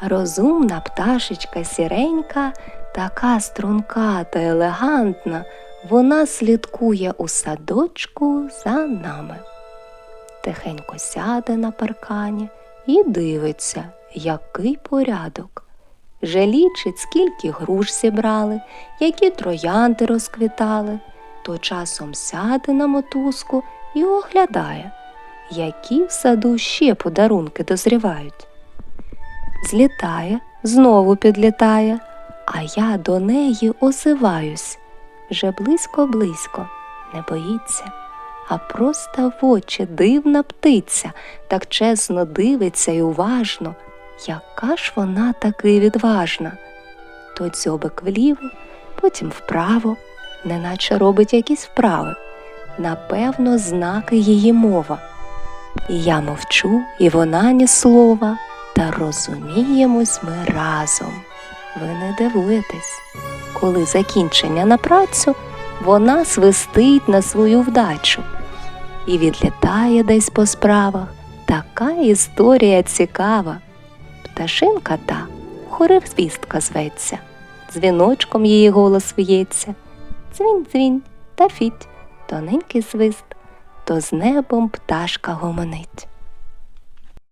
Розумна пташечка сіренька, така струнка та елегантна, вона слідкує у садочку за нами. Тихенько сяде на паркані і дивиться, який порядок. Вже лічить, скільки груш зібрали, які троянди розквітали, то часом сяде на мотузку і оглядає, які в саду ще подарунки дозрівають. Злітає, знову підлітає, а я до неї озиваюсь. Вже близько-близько, не боїться, а просто в очі дивна птиця, так чесно дивиться й уважно, яка ж вона таки відважна. То дзьобик вліво, потім вправо, неначе робить якісь вправи. Напевно, знаки її мова. І я мовчу, і вона ні слова, та розуміємось ми разом. Ви не дивуєтесь, коли закінчення на працю вона свистить на свою вдачу і відлітає десь по справах. Така історія цікава. Пташинка та хоревзвістка зветься, дзвіночком її голос в'ється. Дзвін-дзвін та фіть, тоненький свист, то з небом пташка гомонить.